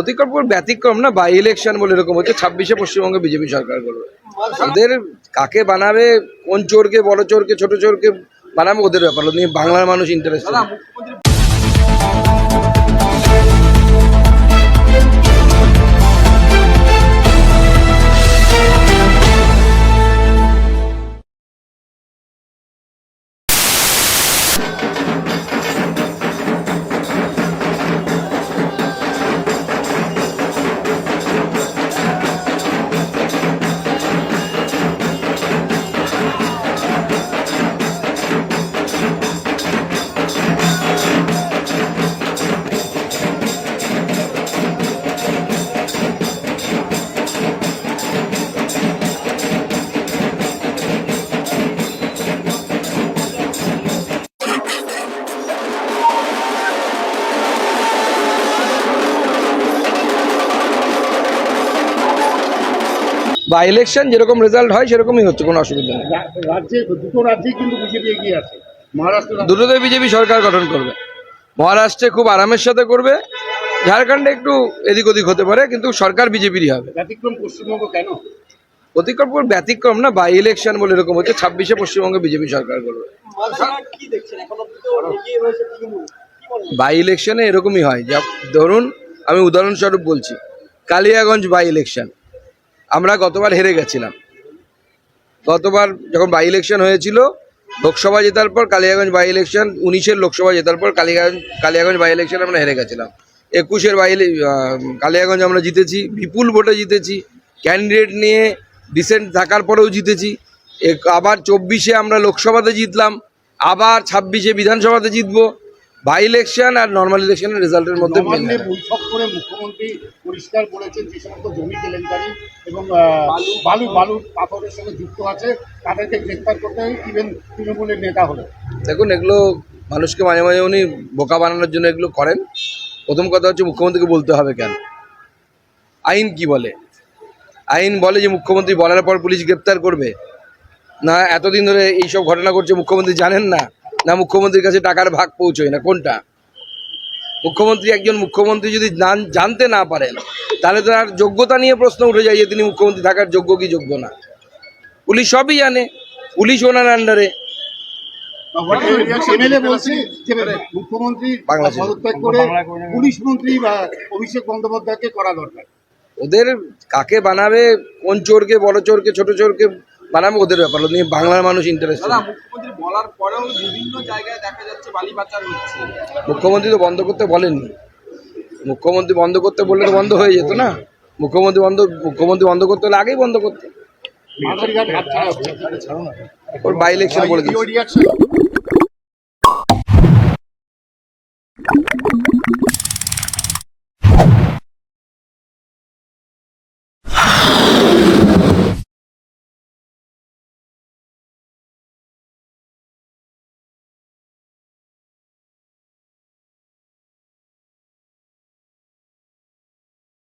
অতিক্রম করে ব্যতিক্রম না বাই ইলেকশন বলে এরকম হচ্ছে, ছাব্বিশে পশ্চিমবঙ্গে বিজেপি সরকার করবে। ওদের কাকে বানাবে, কোন চোরকে, বড় চোরকে, ছোট চোরকে বানাবে, ওদের ব্যাপার নিয়ে বাংলার মানুষ ইন্টারেস্ট বা ইলেকশন যেরকম রেজাল্ট হয় সেরকমই হচ্ছে কোনো অসুবিধা নেই। রাজ্যে দুটো কিন্তু বিজেপি এগিয়ে আছে। মহারাষ্ট্র দুটোতে বিজেপি সরকার গঠন করবে। মহারাষ্ট্রে খুব আরামের সাথে করবে। ঝাড়খণ্ডে একটু এদিক ওদিক হতে পারে কিন্তু সরকার বিজেপিরই হবে। ব্যতিক্রম পশ্চিমবঙ্গ কেন? অতিক্রম করে ব্যতিক্রম না বাই ইলেকশন বলে এরকম হচ্ছে ছাব্বিশে পশ্চিমবঙ্গে বিজেপি সরকার করবে। বাই ইলেকশনে এরকমই হয়। যা ধরুন আমি উদাহরণস্বরূপ বলছি কালিয়াগঞ্জ বাই ইলেকশন আমরা গতবার হেরে গেছিলাম। গতবার যখন বাই ইলেকশন হয়েছিল, লোকসভা জেতার পর কালিয়াগঞ্জ বাই ইলেকশন উনিশের লোকসভা জেতার পর কালিয়াগঞ্জ কালিয়াগঞ্জ বাই ইলেকশন আমরা হেরে গেছিলাম। একুশের বাই কালিয়াগঞ্জ আমরা জিতেছি, বিপুল ভোটে জিতেছি। ক্যান্ডিডেট নিয়ে ডিসেন্ট থাকার পরেও জিতেছি। আবার চব্বিশে আমরা লোকসভাতে জিতলাম, আবার ছাব্বিশে বিধানসভাতে জিতবো। বাই ইলেকশন আর নর্মাল ইলেকশনের রেজাল্টের মধ্যে মেন বৈঠক করে মুখ্যমন্ত্রী পরিষ্কার বলেছেন যে সমস্ত জমি কেলেঙ্কারি এবং বালু বালু পাথরের সঙ্গে যুক্ত আছে তাদেরকে গ্রেফতার করতে ইভেন তৃণমূলের নেতা হলে। দেখুন এগুলো মানুষকে মাঝে মাঝে উনি বোকা বানানোর জন্য এগুলো করেন। প্রথম কথা হচ্ছে মুখ্যমন্ত্রীকে বলতে হবে কেন? আইন কি বলে? আইন বলে যে মুখ্যমন্ত্রী বলার পর পুলিশ গ্রেপ্তার করবে। না এতদিন ধরে এইসব ঘটনা করছে মুখ্যমন্ত্রী জানেন না। না মুখ্যমন্ত্রীর কাছে টাকার ভাগ পৌঁছয় না কোনটা? মুখ্যমন্ত্রী একজন মুখ্যমন্ত্রী যদি জানতে না পারেন তাহলে তার যোগ্যতা নিয়ে প্রশ্ন উঠে যায় যে তিনি মুখ্যমন্ত্রী থাকার যোগ্য কি যোগ্য না। পুলিশ সবই জানে পুলিশ ওনার আন্ডারে ওদের কাকে বানাবে কোন চোরকে বড় চোরকে ছোট চোরকে বানাবে ওদের ব্যাপার নিয়ে বাংলার মানুষ ইন্টারেস্ট মুখ্যমন্ত্রী বলার পরেও বিভিন্ন জায়গায় দেখা যাচ্ছে বালি পাচার হচ্ছে। মুখ্যমন্ত্রী তো বন্ধ করতে বলেননি। মুখ্যমন্ত্রী বন্ধ করতে বললে তো বন্ধ হয়ে যেত না। মুখ্যমন্ত্রী বন্ধ মুখ্যমন্ত্রী বন্ধ করতে হলে আগেই বন্ধ করতে। ওর বাই ইলেকশন বলে দিচ্ছে?